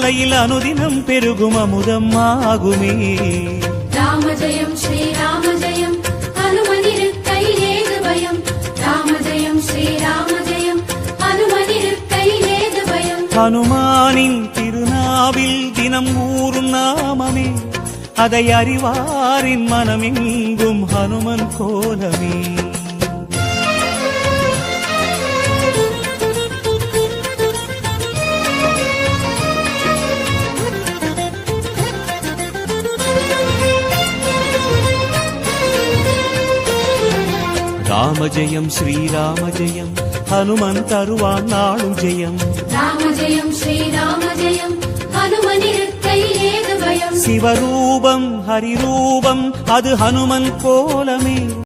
மலையில் அனுதினம் பெருகும் அமுதம் ஆகுமே. ராம ஜெயம் ஸ்ரீராம ஜெயம் ஹனுமனிருக்கையில் ஏது பயம் ராம ஜெயம் ஸ்ரீராம ஜெயம் ஹனுமனிருக்கையில் ஏது பயம் ஹனுமானின் திருநாவில் தினம் ஊறும் நாமமே. அதை அறிவாரின் மனமெங்கும் ஹனுமன் கோலமே. ராம ஜெயம் ஸ்ரீராம ஜெயம் ஹனுமன் தருவான் நாளும் ஜெயம். ராம ஜெயம் ஸ்ரீராம ஜெயம் சிவரூபம் ஹரிரூபம் அது ஹனுமன் கோலமே.